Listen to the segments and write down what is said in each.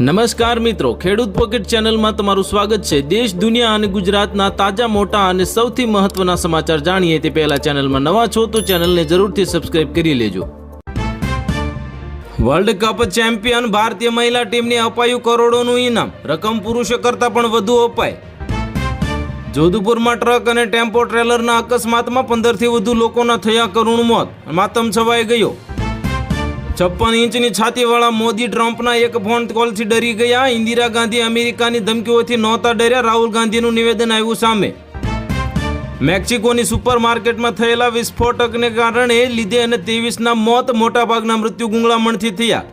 નમસ્કાર મિત્રો, ખેડૂત પોકેટ ચેનલમાં તમારું સ્વાગત છે. દેશ, દુનિયા અને ગુજરાતના તાજા, મોટા અને સૌથી મહત્વના સમાચાર જાણીએ તે પહેલા ચેનલમાં નવા છો તો ચેનલને જરૂરથી સબસ્ક્રાઇબ કરી લેજો. વર્લ્ડ કપ ચેમ્પિયન ભારતીય મહિલા ટીમને અપાયું કરોડોનું ઇનામ. રકમ પુરુષો કરતાં પણ વધુ અપાય. જોધપુરમાં ટ્રક અને ટેમ્પો ટ્રેલરના અકસ્માતમાં પંદરથી વધુ લોકોના થયા કરુણ મોત. માતમ છવાઈ ગયો. છપ્પન ઇંચની છાતીવાળા મોદી ટ્રમ્પના એક ફોન કોલથી ડરી ગયા. ઇન્દિરા ગાંધી અમેરિકાની ધમકીઓથી નહોતા ડર્યા. રાહુલ ગાંધીનું નિવેદન આવ્યું સામે. મેક્સિકોની સુપરમાર્કેટમાં થયેલા વિસ્ફોટકને કારણે લીધે અને ત્રેવીસના મોત મોટાભાગના મૃત્યુ ગુંગળામણથી થયા.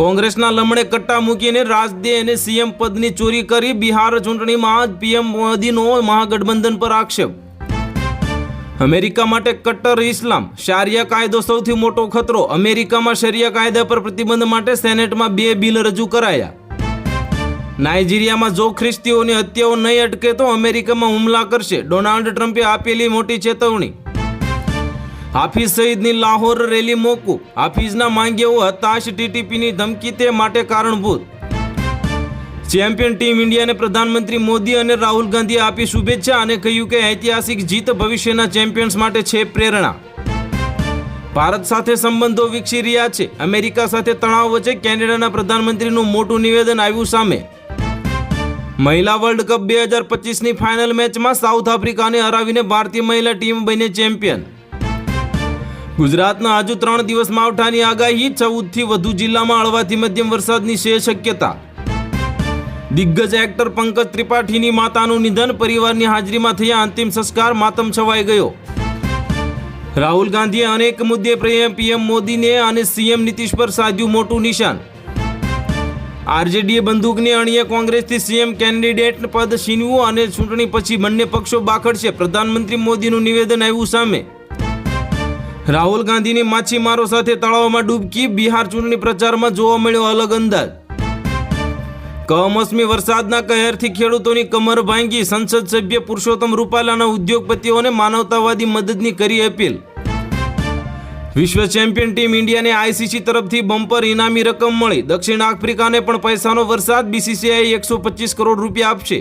કોંગ્રેસના લમણે કટ્ટા મૂકીને રાજદે અને સીએમ પદની ચોરી કરી. બિહાર ચૂંટણીમાં પીએમ મોદીનો મહાગઠબંધન પર આક્ષેપ. અમેરિકા માટે કટ્ટર ઇસ્લામ, શારિયા કાયદો સૌથી મોટો ખતરો. અમેરિકામાં શરિયા કાયદા પર પ્રતિબંધ માટે સેનેટમાં બે બિલ રજૂ કરાયા. નાઇજીરિયામાં જો ખ્રિસ્તીઓની હત્યાઓ નહીં અટકે તો અમેરિકામાં હુમલા કરશે. ડોનાલ્ડ ટ્રમ્પે આપેલી મોટી ચેતવણી. હાફિઝ સઈદની લાહોર રેલી મોકૂફ. હાફિઝના માંગ્યાઓ હતાશ ટીટીપીની ધમકી તે માટે કારણભૂત. ચેમ્પિયન ટીમ ઇન્ડિયાને પ્રધાનમંત્રી મોદી અને રાહુલ ગાંધીએ આપી શુભેચ્છા અને કહ્યું કે ઐતિહાસિક જીત ભવિષ્યના ચેમ્પિયન્સ માટે છે પ્રેરણા. ભારત સાથે સંબંધો વિકસી રહ્યા છે. અમેરિકા સાથે તણાવ વચ્ચે કેનેડાના પ્રધાનમંત્રીનું મોટું નિવેદન આવ્યું સામે. મહિલા વર્લ્ડ કપ બે હજાર પચીસની ફાઇનલ મેચમાં સાઉથ આફ્રિકાને હરાવીને ભારતીય મહિલા ટીમ બની ચેમ્પિયન. ગુજરાતના હજુ ત્રણ દિવસ માવઠાની આગાહી ચૌદથી વધુ જિલ્લામાં હળવાથી મધ્યમ વરસાદની છે શક્યતા. દિગ્ગજ એક્ટર પંકજ ત્રિપાઠીની માતાનું નિધન પરિવારની હાજરીમાં થયા અંતિમ સંસ્કાર માતમ છવાઈ ગયો. રાહુલ ગાંધીએ અનેક મુદ્દે પીએમ મોદીને અને સીએમ નીતિશ પર સાધ્યું મોટું નિશાન. આરજેડીએ બંદૂકની અણીએ કોંગ્રેસથી સીએમ કેન્ડિડેટ પદ છીનવું અને ચૂંટણી પછી બંને પક્ષો બાખડશે પ્રધાનમંત્રી મોદીનું નિવેદન આવ્યું સામે. રાહુલ ગાંધીની માછીમારો સાથે તળાવમાં ડૂબકી, બિહાર ચૂંટણી પ્રચારમાં જોવા મળ્યો અલગ અંદાજ. કમોસમી વરસાદના કહેરથી ખેડૂતોની કમર ભાંગી સંસદ સભ્ય પુરુષોત્તમ રૂપાલાના ઉદ્યોગપતિઓને માનવતાવાદી મદદની કરી અપીલ. વિશ્વ ચેમ્પિયન ટીમ ઇન્ડિયાને આઈસીસી તરફથી બમ્પર ઇનામી રકમ મળી. દક્ષિણ આફ્રિકાને પણ પૈસાનો વરસાદ બીસીસીઆઈ એકસો પચીસ કરોડ રૂપિયા આપશે.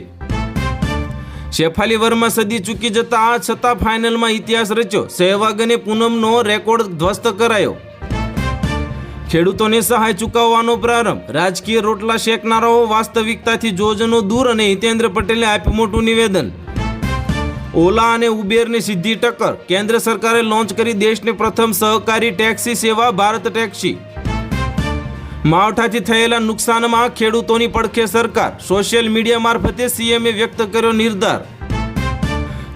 શેફાલી વર્મા સદી ચૂકી જતા આ છતાં ફાઇનલમાં ઇતિહાસ રચ્યો. સહેવાગને પૂનમનો રેકોર્ડ ધ્વસ્ત કરાયો. ખેડૂતોને સહાય ચૂકવવાનો પ્રારંભ. રાજકીય રોટલા શેકનારાઓ વાસ્તવિકતાથી જોજનો દૂર અને હિતેન્દ્ર પટેલે આપ્યું મોટું નિવેદન. ઓલા અને ઉબેરની સીધી ટક્કર. કેન્દ્ર સરકારે લોન્ચ કરી દેશની પ્રથમ સહકારી ટેક્સી સેવા ભારત ટેક્સી. માવઠાથી થયેલા નુકસાનમાં ખેડૂતોની પડખે સરકાર. સોશિયલ મીડિયા મારફતે સીએમએ વ્યક્ત કર્યો નિર્ધાર.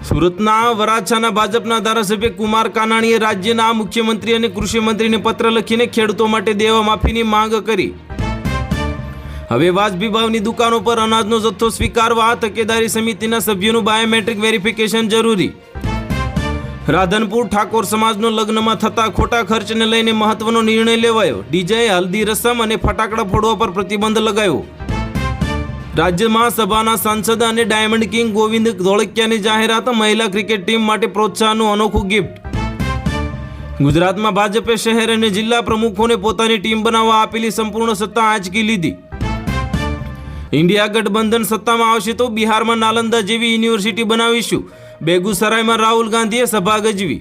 સુરતના વરાછાના ભાજપના ધારાસભ્ય કુમાર કાનાણીએ રાજ્યના મુખ્યમંત્રી અને કૃષિ મંત્રીને પત્ર લખીને ખેડૂતો માટે દેવા માફીની માંગ કરી. હવે વાજબી ભાવની દુકાનો પર અનાજનો જથ્થો સ્વીકારવા તકેદારી સમિતિના સભ્યોનું બાયોમેટ્રિક વેરિફિકેશન જરૂરી. રાધનપુર ઠાકોર સમાજનો લગ્નમાં થતા ખોટા ખર્ચને લઈને મહત્વનો નિર્ણય લેવાયો. ડીજે હલ્દી રસમ અને ફટાકડા ફોડવા પર પ્રતિબંધ લગાવ્યો. રાજ્યમાં સભાના સાંસદ અને ડાયમંડ કિંગ ગોવિંદ ધોળકિયાની જાહેરાત મહિલા ક્રિકેટ ટીમ માટે પ્રોત્સાહનનું અનોખું ગિફ્ટ. ગુજરાતમાં ભાજપે શહેર અને જિલ્લા પ્રમુખોને પોતાની ટીમ બનાવવા આપેલી સંપૂર્ણ સત્તા આંચકી લીધી. ઇન્ડિયા ગઠબંધન સત્તામાં આવશે તો બિહારમાં નાલંદા જેવી યુનિવર્સિટી બનાવીશું. બેગુસરાયમાં રાહુલ ગાંધીએ સભા ગજવી.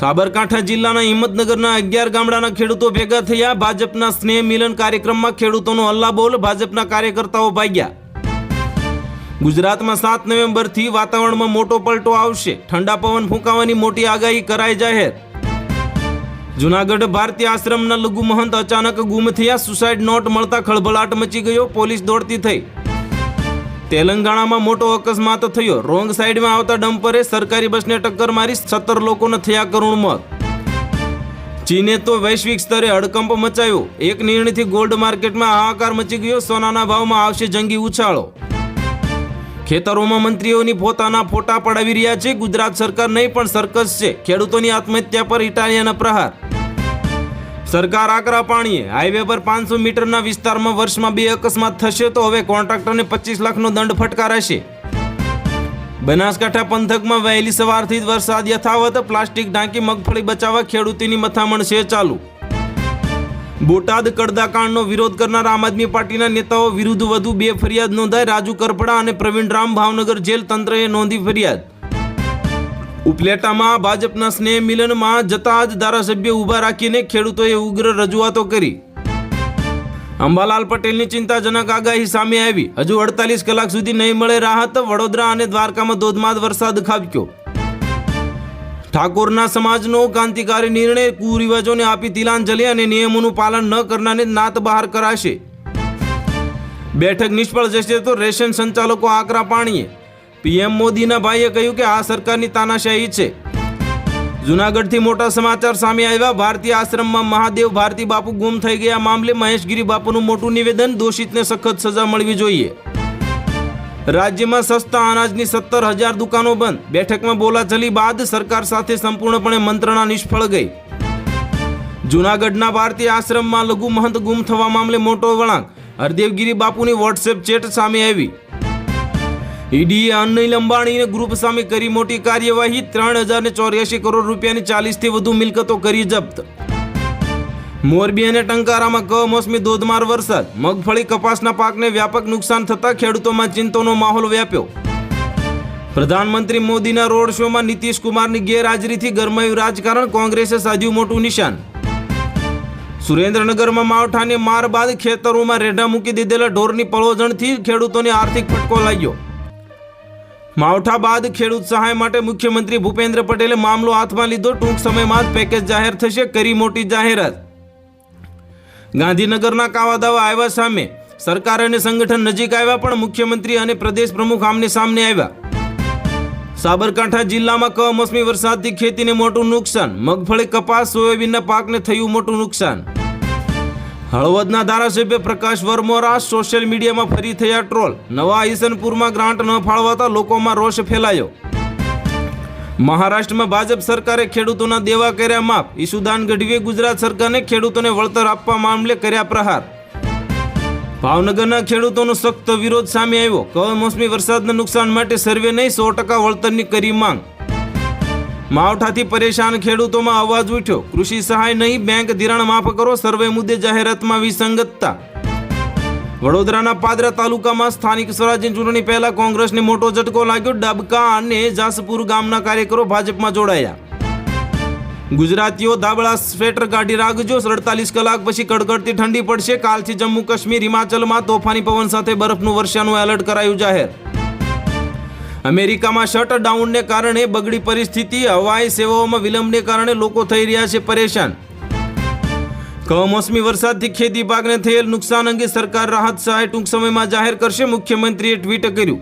સાબરકાંઠા જિલ્લાના હિંમતનગરના અગિયાર ગામડાના ખેડૂતો ભેગા થયા. ભાજપના સ્નેહ મિલન કાર્યક્રમમાં ખેડૂતોનો હલ્લાબોલ ભાજપના કાર્યકર્તાઓ ભાગ્યા. ગુજરાતમાં સાત નવેમ્બરથી વાતાવરણમાં મોટો પલટો આવશે. ઠંડા પવન ફૂંકાવાની મોટી આગાહી કરાઈ જાહેર. જુનાગઢ ભારતીય આશ્રમના લઘુ મહંત અચાનક ગુમ થયા. સુસાઇડ નોટ મળતા ખળભળાટ મચી ગયો. પોલીસ દોડતી થઈ. તેલંગાણામાં મોટો અકસ્માત થયો. રોંગ સાઈડમાં આવતા ડમ્પરે સરકારી બસને ટક્કર મારી સત્તર લોકોને થયા કરુણ મોત. ચીને તો વૈશ્વિક સ્તરે હડકંપ મચાવ્યો એક નિર્ણયથી ગોલ્ડ માર્કેટમાં હાહાકાર મચી ગયો. સોનાના ભાવમાં આવશે જંગી ઉછાળો. ખેતરોમાં મંત્રીઓની પોતાના ફોટા પડાવી રહ્યા છે. ગુજરાત સરકાર નહીં, પણ સર્કસ છે. ખેડૂતોની આત્મહત્યા પર ઇટાલિયાના પ્રહાર. સરકાર આકરા પાણીએ. હાઈવે પર પાંચસો મીટરના વિસ્તારમાં વર્ષમાં બે અકસ્માત થશે તો હવે કોન્ટ્રાક્ટરને પચીસ લાખનો દંડ ફટકારાશે. બનાસકાંઠા પંથકમાં વહેલી સવારથી જ વરસાદ યથાવત, પ્લાસ્ટિક ઢાંકી, મગફળી બચાવવા ખેડૂતોની મથામણ છે ચાલુ. બોટાદ કડદાકાંડનો વિરોધ કરનાર આમ આદમી પાર્ટીના નેતાઓ વિરુદ્ધ વધુ બે ફરિયાદ નોંધાઈ રાજુ કરપડા અને પ્રવીણ રામ ભાવનગર જેલ તંત્રએ નોંધી ફરિયાદ. ઉપલેટામાં ભાજપના સ્નેહ મિલનમાં જતા જ ધારાસભ્ય ઊભા રાખીને ખેડૂતોએ ઉગ્ર રજૂઆતો કરી. અંબાલાલ પટેલની ચિંતાજનક આગાહી સામે આવી. હજુ અડતાલીસ કલાક સુધી નહીં મળે રાહત, વડોદરા અને દ્વારકામાં ધોધમાર વરસાદ ખાબક્યો. ઠાકોરના સમાજનો ક્રાંતિકારી નિર્ણય કુરિવાજોને આપી તિલાંજલિ અને નિયમોનું પાલન ન કરનારને નાત બહાર કરાશે. બેઠક નિષ્ફળ જશે તો રેશન સંચાલકો આકરા પાણીએ. પીએમ મોદીના ભાઈએ કહ્યું કે આ સરકારની તાનાશાહી છે. જુનાગઢથી મોટા સમાચાર સામે આવ્યા. ભારતીય આશ્રમમાં મહાદેવ ભારતી બાપુ ગુમ થઈ ગયા. મામલે મહેશગીરી બાપુનું મોટું નિવેદન, દોષિતને સખત સજા મળવી જોઈએ. રાજ્યમાં સસ્તા અનાજની સત્તર હજાર દુકાનો બંધ. બેઠકમાં બોલાચાલી બાદ સરકાર સાથે સંપૂર્ણપણે મંત્રણા નિષ્ફળ ગઈ. જુનાગઢના ભારતીય આશ્રમમાં લઘુ મહંત ગુમ થવા મામલે મોટો વળાંક. હરદેવગીરી બાપુની વોટ્સએપ ચેટ સામે આવી. ઈડીએ અનિલ અંબાણીને ગ્રુપ સામે કરી મોટી કાર્યવાહી. ત્રણ હજાર ચોર્યાસી કરોડ રૂપિયાની ચાલીસથી વધુ મિલકતો કરી જપ્ત. મોરબી અને ટંકારામાં કમોસમી ધોધમાર વરસાદ. મગફળી કપાસના પાકને વ્યાપક નુકસાન થતા ખેડૂતોમાં ચિંતાનો માહોલ વ્યાપ્યો. પ્રધાનમંત્રી મોદીના રોડ શોમાં નીતિશ કુમારની ગેરહાજરીથી ગરમાયું રાજકારણ, કોંગ્રેસે સાધ્યું મોટું નિશાન. સુરેન્દ્રનગરમાં માવઠાને માર બાદ ખેતરોમાં રેઢા મૂકી દીધેલા ઢોરની પળોજણથી ખેડૂતોને આર્થિક ફટકો લાગ્યો. માવઠા બાદ ખેડૂત સહાય માટે મુખ્યમંત્રી ભૂપેન્દ્ર પટેલે મામલો હાથમાં લીધો. ટૂંક સમયમાં જ પેકેજ જાહેર થશે કરી મોટી જાહેરાત. ગાંધીનગરના કાવા દાવા આવ્યા સામે સરકાર અને સંગઠન નજીક આવ્યા પણ મુખ્યમંત્રી અને પ્રદેશ પ્રમુખ આમને સામને આવ્યા. સાબરકાંઠા જિલ્લામાં કમોસમી વરસાદથી ખેતીને મોટું નુકસાન. મગફળી, કપાસ, સોયાબીનના પાકને થયું મોટું નુકસાન. હળવદના ધારાસભ્ય પ્રકાશ વર્મોરા સોશિયલ મીડિયામાં ફરી થયા ટ્રોલ. નવા ઈસનપુરમાં ગ્રાન્ટ ન ફાળવાતા લોકોમાં રોષ ફેલાયો. મહારાષ્ટ્રમાં ભાજપ સરકારે ખેડૂતોના દેવા કર્યા માફ. ઈસુદાન ગઢવીએ ગુજરાત સરકારને ખેડૂતોને વળતર આપવા મામલે કર્યા પ્રહાર. ભાવનગરના ખેડૂતોનો સખ્ત વિરોધ સામે આવ્યો. કમોસમી વરસાદના નુકસાન માટે સર્વે નહીં, સો ટકા વળતરની કરી માંગ. માવઠાથી પરેશાન ખેડૂતોમાં અવાજ ઉઠ્યો. કૃષિ સહાય નહીં, બેંક ધિરાણ માફ કરો, સર્વે મુદ્દે જાહેરાતમાં વિસંગતતા. વડોદરાના પાદરા તાલુકામાં સ્થાનિક સ્વરાજ્ય ચૂંટણી પહેલા કોંગ્રેસને મોટો ઝટકો લાગ્યો. ડબકા અને જાસપુર ગામના કાર્યકરો ભાજપમાં જોડાયા. ગુજરાતીઓ ધાબળા સ્વેટર કાઢી રાખજો. અડતાલીસ કલાક પછી કડકડતી ઠંડી પડશે. કાલથી જમ્મુ કાશ્મીર હિમાચલમાં તોફાની પવન સાથે બરફનું વર્ષાનું એલર્ટ કરાયું જાહેર. અમેરિકામાં શટડાઉનને કારણે બગડી પરિસ્થિતિ, હવાઈ સેવાઓમાં વિલંબને કારણે લોકો થઈ રહ્યા છે પરેશાન. કમોસમી વરસાદથી ખેતી પાકને થયેલ નુકસાન અંગે સરકાર રાહત સહાય ટૂંક સમયમાં જાહેર કરશે, મુખ્યમંત્રીએ ટ્વીટ કર્યું.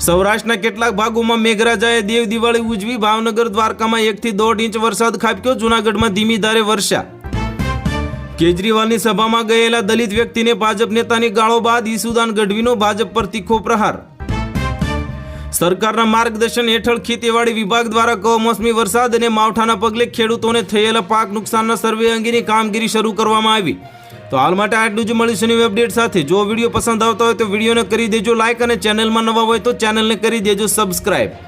સૌરાષ્ટ્રના કેટલાક ભાગોમાં મેઘરાજાએ દેવ દિવાળી ઉજવી, ભાવનગર દ્વારકામાં એકથી દોઢ ઇંચ વરસાદ ખાબક્યો, જૂનાગઢમાં ધીમી ધારે વર્ષા. કેજરીવાલની સભામાં ગયેલા દલિત વ્યક્તિને ભાજપ નેતાની ગાળો બાદ ઈસુદાન ગઢવીનો ભાજપ પર તીખો પ્રહાર. સરકારના માર્ગદર્શન હેઠળ ખેતીવાડી વિભાગ દ્વારા કમોસમી વરસાદ અને માવઠાના પગલે ખેડૂતોને થયેલા પાક નુકસાનના સર્વે અંગેની કામગીરી શરૂ કરવામાં આવી. તો હાલ માટે આટલું જ મળીશું નવી અપડેટ સાથે. જો વીડિયો પસંદ આવતો હોય તો વિડીયોને કરી દેજો લાઇક અને ચેનલમાં નવા હોય તો ચેનલને કરી દેજો સબસ્ક્રાઇબ